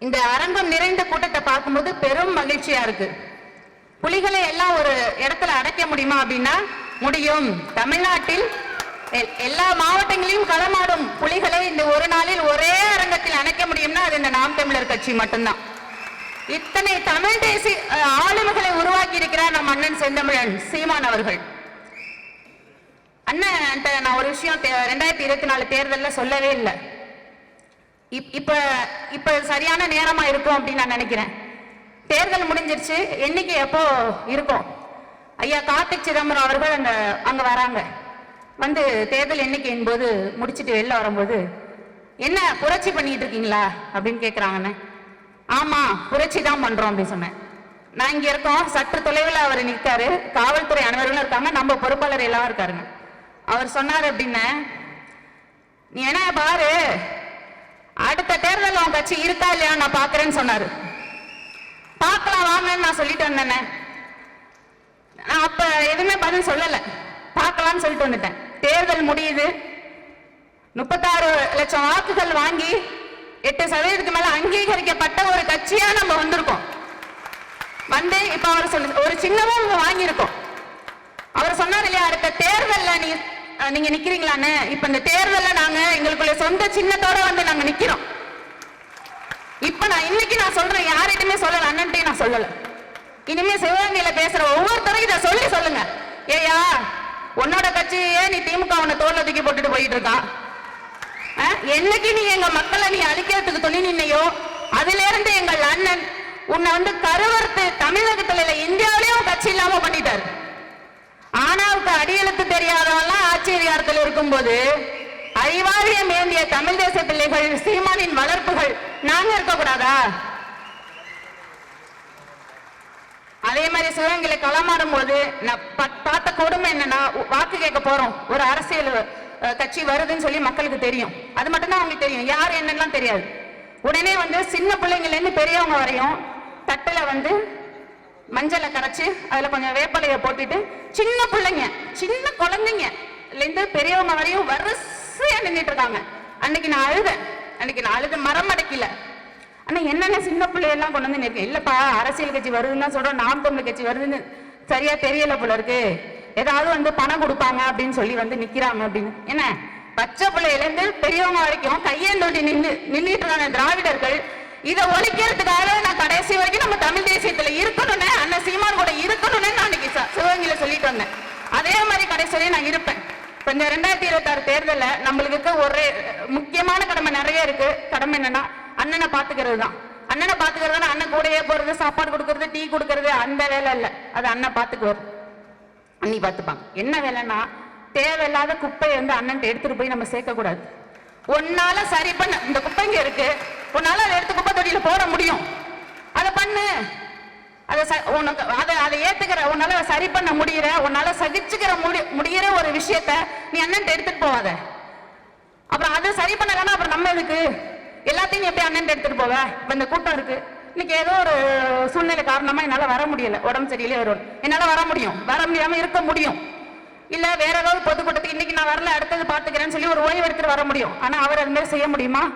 இந்த அரங்கம் நிறைந்த கூட்டத்தை பார்க்கும்போது பெரும் மகிழ்ச்சியா இருக்கு. புலிகளை எல்லாம் ஒரு இடத்துல அடைக்க முடியுமா அப்படின்னா முடியும். தமிழ்நாட்டில் எல்லா மாவட்டங்களிலும் களமாடும் புலிகளை இந்த ஒரு நாளில் ஒரே அரங்கத்தில் அணைக்க முடியும்னா அது இந்த நாம் தமிழர் கட்சி மட்டும்தான். இத்தனை தமிழ் தேசிய அஹ், ஆளுமைகளை உருவாக்கி இருக்கிறார் நம் அண்ணன் செந்தமிழன் சீமான் அவர்கள். அண்ணன் நான் ஒரு விஷயம் தே- ரெண்டாயிரத்தி இருபத்தி நாலு தேர்தலில் சொல்லவே இல்லை. இப்ப இப்ப சரியான நேரமா இருக்கும் அப்படின்னு நான் நினைக்கிறேன். தேர்தல் முடிஞ்சிருச்சு எண்ணிக்கை எப்போ இருக்கும்? ஐயா கார்த்திக் சிதம்பரம் அவர்கள் அங்க அங்க வராங்க. வந்து தேர்தல் எண்ணிக்கையின் போது முடிச்சுட்டு வெளில வரும்போது என்ன புரட்சி பண்ணிட்டு இருக்கீங்களா? அப்படின்னு கேக்குறாங்கண்ணே ஆமா புரட்சி தான் பண்றோம் அப்படின்னு சொன்னேன். நான் இங்க இருக்கோம் சற்று தொலைவில் அவர் நிற்காரு காவல்துறை அனைவர்களும் இருக்காங்க நம்ம பொறுப்பாளர் எல்லாம் இருக்காருங்க. அவர் சொன்னார் அப்படின்னு நீ என்ன பாரு ஏதாச்சும் இருக்கா இல்லையா நான் பாக்குறேன்னு சொன்னாரு. பார்க்கலாம் வாங்கன்னு நான் சொல்லிட்டு வந்தேன். நான் அப்ப எதுவுமே பதில் சொல்லல. பார்க்கலாம்னு சொல்லிட்டு வந்துட்டேன். தேர்தல் முடியுது. முப்பத்தாறு லட்சம் வாக்குகள் வாங்கி எட்டு சதவீதத்துக்கு மேல அங்கீகரிக்கப்பட்ட ஒரு கட்சியா நம்ம வந்திருக்கோம். வந்து இப்ப அவர் சொன்ன ஒரு சின்னமும் வாங்கியிருக்கோம். அவர் சொன்னார் இல்லையா அடுத்த தேர்தல்ல நீ நீங்க நிக்கிறீங்களான்னு. இப்ப இந்த தேர்தல்ல நாங்க எங்களுக்குள்ள சொந்த சின்னத்தோட வந்து நாங்க நிக்கிறோம். இப்ப நான் இன்னைக்கு நான் சொல்றேன் யார்கிட்டயுமே சொல்லல அண்ணன்ட்டையும் நான் சொல்லல. இனிமே சிவகங்கையில பேசுற ஒவ்வொருத்தரும் இதை சொல்லி சொல்லுங்க. ஏயா உன்னோட கட்சியே நீ திமுக உன்னை தோல்ல தூக்கி போட்டுட்டு போயிட்டு இருக்கான் என்னைக்கு நீ எங்க மக்களை நீ அழிக்கிறதுக்கு துணி நின்னையோ அதுல இருந்து எங்கள் அண்ணன் உன்னை வந்து கருவறுத்து தமிழகத்துல இல்ல இந்தியாவிலேயும் கட்சி இல்லாம பண்ணிட்டாரு. ஆனாவுக்கு அடியெழுத்து தெரியாதவெல்லாம் ஆச்சரியாரத்தில் அதிகாரத்தில் இருக்கும்போது அறிவாரியம் ஏந்திய தமிழ் தேச பிள்ளைகள் சீமானின் வளர்ப்புகள் நாங்க இருக்கக்கூடாதா? அதே மாதிரி சிவகங்கையில களமாடும் போது நான் பார்த்த கொடுமை என்னன்னா வாக்கு கேட்க போறோம். ஒரு அரசியல் கட்சி வருதுன்னு சொல்லி மக்களுக்கு தெரியும். அது மட்டும்தான் அவங்களுக்கு தெரியும். யார் என்னெல்லாம் தெரியாது. உடனே வந்து சின்ன பிள்ளைங்கள்லேருந்து பெரியவங்க வரையும் தட்டில் வந்து மஞ்சளை கரைச்சி அதில் கொஞ்சம் வேப்பலையை போட்டுட்டு சின்ன பிள்ளைங்க சின்ன குழந்தைங்கலேருந்து பெரியவங்க வரையும் வரிசையா நின்னுட்டு இருக்காங்க அன்னைக்கு நான் அழுதேன். அன்னைக்கு நான் அழுது மரம் அடைக்கல. ஆனா என்னென்ன சின்ன பிள்ளையெல்லாம் கொண்டு வந்து நிற்க இல்லப்பா அரசியல் கட்சி வருதுன்னு தான் சொல்றோம் நாம் தமிழ் கட்சி வருதுன்னு சரியா தெரியல போல இருக்கு. ஏதாவது வந்து பணம் கொடுப்பாங்க அப்படின்னு சொல்லி வந்து நிக்கிறாங்க அப்படின்னு. என்ன? பச்சை பிள்ளையிலேருந்து பெரியவங்க வரைக்கும் கையேந்தோட்டி நின்று நின்றுட்டு இருக்காங்க திராவிடர்கள். இதை ஒழிக்கிறதுக்காக நான் கடைசி வரைக்கும் நம்ம தமிழ் தேசியத்துல இருக்கணும்னு அண்ணன் சீமான் கூட இருக்கணும்னு நான் அன்னைக்கு ச- சிவகங்கையில சொல்லிட்டு வந்தேன். அதே மாதிரி கடைசி வரையும் நான் இருப்பேன். இப்ப இந்த ரெண்டாயிரத்தி இருபத்தி ஆறு நம்மளுக்கு ஒரே முக்கியமான கடமை நிறைய இருக்கு. கடமை என்னன்னா அண்ணனை பாத்துக்கிறது தான் அண்ணனை பாத்துக்கிறது அண்ணன் கூடயே போறது சாப்பாடு கொடுக்கறது டீ கொடுக்கறது அந்த வேலை இல்லை. அது அண்ணன் பாத்துக்குவார். அண்ணி பார்த்துப்பாங்க என்ன வேலைன்னா தேவையில்லாத குப்பையை வந்து அண்ணன் எடுத்துட்டு போய் நம்ம சேர்க்க கூடாது. சரி பண்ண. இந்த குப்பைங்க இருக்கு. உன்னால அதை எடுத்து குப்பை தொட்டியில போட முடியும். அதை பண்ணு. அதை ச- உனக்கு அதை அதை ஏத்துக்கிற உன்னால சரி பண்ண முடியற உன்னால சகிச்சுக்கிற முடி முடிகிற ஒரு விஷயத்த நீ அண்ணன் எடுத்துட்டு போவாத. அப்புறம் அதை சரி பண்ணலன்னா அப்புறம் நம்ம எதுக்கு? எல்லாத்தையும் எப்படி அண்ணன் எடுத்துட்டு போவ? இப்ப இந்த கூட்டம் இருக்கு. இன்னைக்கு ஏதோ ஒரு சூழ்நிலை காரணமா என்னால வர முடியல. உடம்பு சரியிலே வரும் என்னால வர முடியும். வர முடியாம இருக்க முடியும். இல்ல வேற ஏதாவது பொதுக்கூட்டத்துக்கு இன்னைக்கு நான் வரல அடுத்தது பாத்துக்கிறேன்னு சொல்லி ஒரு ஓய்வு எடுத்துட்டு வர முடியும். ஆனா அவர் அது மாதிரி செய்ய முடியுமா?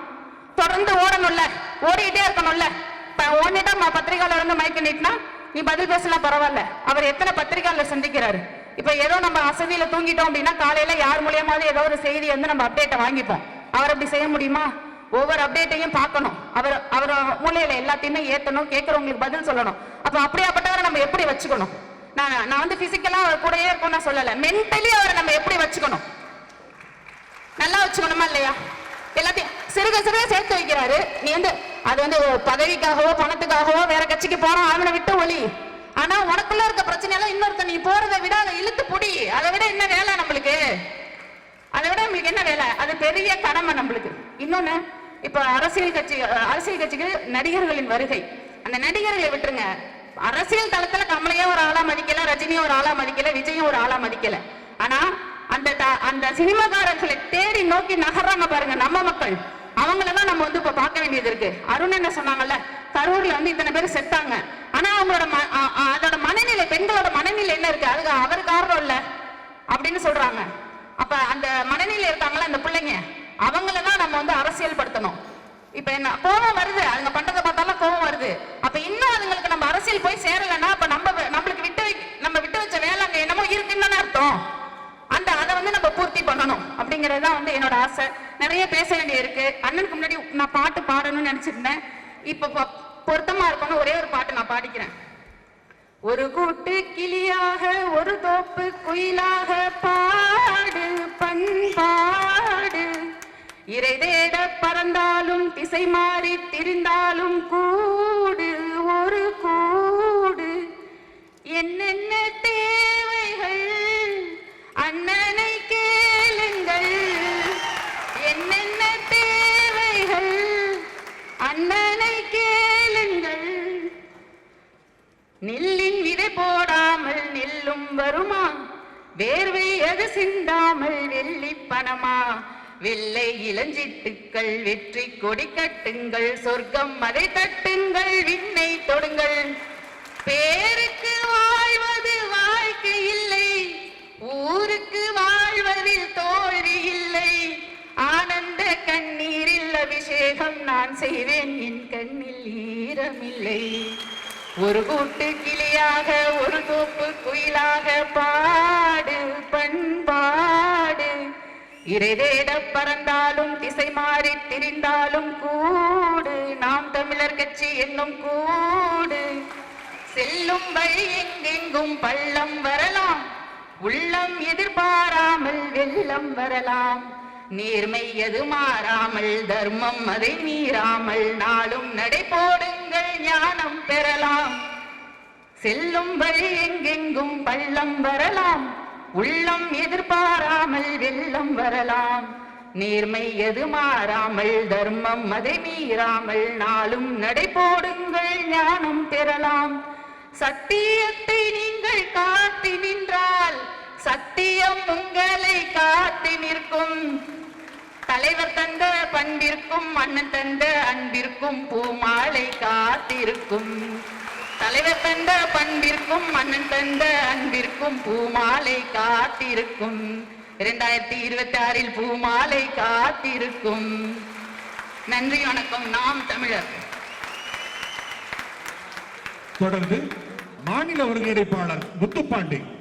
தொடர்ந்து ஓடணும்ல. ஓடிக்கிட்டே இருக்கணும்ல. இப்ப ஓடிட்டா ம- பத்திரிக்கையாளர் வந்து மைக்க நீட்டினா நீ பதில் பேசலாம் பரவாயில்ல. அவர் எத்தனை பத்திரிக்கையாளர் சந்திக்கிறாரு? இப்ப ஏதோ நம்ம அசதியில தூங்கிட்டோம் அப்படின்னா காலையில யார் மூலியமாவது ஏதோ ஒரு செய்தி வந்து நம்ம அப்டேட்டை வாங்கிப்போம். அவர் அப்படி செய்ய முடியுமா? ஒவ்வொரு அப்டேட்டையும் பார்க்கணும். அவர் அவர் மூலையில எல்லாத்தையுமே ஏத்தணும் கேட்கறவங்களுக்கு பதில் சொல்லணும். அப்ப அப்படியாப்பட்டவரை நம்ம எப்படி வச்சுக்கணும்? நான் நான் வந்து பிசிக்கலா அவர் கூடயே இருக்கும்னு சொல்லல. மென்டலி அவரை நம்ம எப்படி வச்சுக்கணும்? நல்லா வச்சுக்கணுமா இல்லையா? எல்லாத்தையும் சிறுக சிறுக சேர்த்து வைக்கிறாரு. நீ வந்து அது வந்து பதவிக்காகவோ பணத்துக்காகவோ வேற கட்சிக்கு போறோம் அவனை விட்டு ஒளி. ஆனா உனக்குள்ள இருக்க பிரச்சனை எல்லாம் இன்னொருத்த நீ போறதை விட அதை இழுத்து புடி. அதை விட என்ன வேலை நம்மளுக்கு? அதை விட நம்மளுக்கு என்ன வேலை? அது பெரிய கடமை நம்மளுக்கு. இன்னொன்னு இப்ப அரசியல் கட்சி அரசியல் கட்சிக்கு நடிகர்களின் வருகை. அந்த நடிகர்களை விட்டுருங்க. அரசியல் தளத்துல கமலையே ஒரு ஆளா மதிக்கல ரஜினியும் ஒரு ஆளா மதிக்கல விஜயும் ஒரு ஆளா மதிக்கல. ஆனா அந்த த- அந்த சினிமாக்காரர்களை தேடி நோக்கி நகர்றாங்க பாருங்க நம்ம மக்கள். அவங்கள தான் நம்ம வந்து இப்போ பார்க்க வேண்டியது இருக்கு. அருண் என்ன சொன்னாங்கல்ல? கரூர்ல வந்து இத்தனை பேர் செத்தாங்க. ஆனா அவங்களோட அதோட மனநிலை பெண்களோட மனநிலை என்ன இருக்கு? அதுக்கு அவர் காரணம் இல்ல. அப்படின்னு சொல்றாங்க. அப்ப அந்த மனநிலை இருக்காங்களா அந்த பிள்ளைங்க? அவங்கள தான் நம்ம வந்து அரசியல் படுத்தணும் இப்ப என்ன கோபம் வருது. அதுங்க பண்றதை பார்த்தாலும் கோபம் வருது. அப்ப இன்னும் அதுங்களுக்கு நம்ம அரசியல் போய் சேரலைன்னா அப்ப நம்ம நம்மளுக்கு விட்டு நம்ம விட்டு வச்ச வேலை அங்க என்னமோ இருக்குன்னு அர்த்தம். அந்த அதை வந்து நம்ம பூர்த்தி பண்ணணும். அப்படிங்கறது தான் வந்து என்னோட ஆசை. நிறைய பேச வேண்டியது இருக்கு அண்ணனுக்கு முன்னாடி நான் பாட்டு பாடணும்னு நினைச்சிருந்தேன். இப்ப பொருத்தமா இருக்கும்னு ஒரே ஒரு பாட்டு நான் பாடிக்கிறேன். ஒரு கூட்டு கிளியாக ஒரு தோப்பு குயிலாக பாடு பண்பாடு. இறை தேட பறந்தாலும் திசை மாறி திரிந்தாலும் கூடு ஒரு கூடு. என்னென்ன அண்ணனை கேளுங்கள். நெல்லின் விதை போடாமல் நெல்லும் வருமா? வேர்வை அது சிந்தாமல் வெள்ளி பணமா? வெள்ளை இளஞ்சிட்டுக்கள் வெற்றி கொடி கட்டுங்கள். சொர்க்கம் அதை தட்டுங்கள். விண்ணை தொடுங்கள். பேருக்கு வாழ்வது வாழ்க்கை இல்லை. ஊருக்கு வாழ்வதில் தோல்வி இல்லை. ஆனந்த கண்ணி அபிஷேகம் நான் செய்வேன் என் கண்ணில் ஈரமில்லை. ஒரு கூட்டு கிளியாக ஒரு தோப்பு குயிலாக பாடு பண்பாடு. இறைதேட பறந்தாலும் திசை மாறி திரிந்தாலும் கூடு. நாம் தமிழர் கட்சி என்னும் கூடு. செல்லும் வழி எங்கெங்கும் பள்ளம் வரலாம். உள்ளம் எதிர்பாராமல் வெள்ளம் வரலாம். நேர்மை எது மாறாமல் தர்மம் அதை மீறாமல் நாளும் நடை போடுங்கள் ஞானம் பெறலாம். செல்லும் வழி எங்கெங்கும் பள்ளம் வரலாம். உள்ளம் எதிர்பாராமல் வெள்ளம் வரலாம். நேர்மை எது மாறாமல் தர்மம் அதை மீறாமல் நாளும் நடை போடுங்கள் ஞானம் பெறலாம். சத்தியத்தை நீங்கள் காத்து நின்றால் சத்தியம் உங்களை காத்து நிற்கும். தலைவர் தந்த பண்பிற்கும் மன்னன் தந்த அன்பிற்கும் பூமாலை காத்திருக்கும். தலைவர் தந்த பண்பிற்கும் மன்னன் தந்த அன்பிற்கும் பூமாலை காத்திருக்கும். இரண்டாயிரத்தி இருபத்தி ஆறில் பூமாலை காத்திருக்கும். நன்றி வணக்கம். நாம் தமிழர். தொடர்ந்து மாநில ஒருங்கிணைப்பாளர் முத்துப்பாண்டி.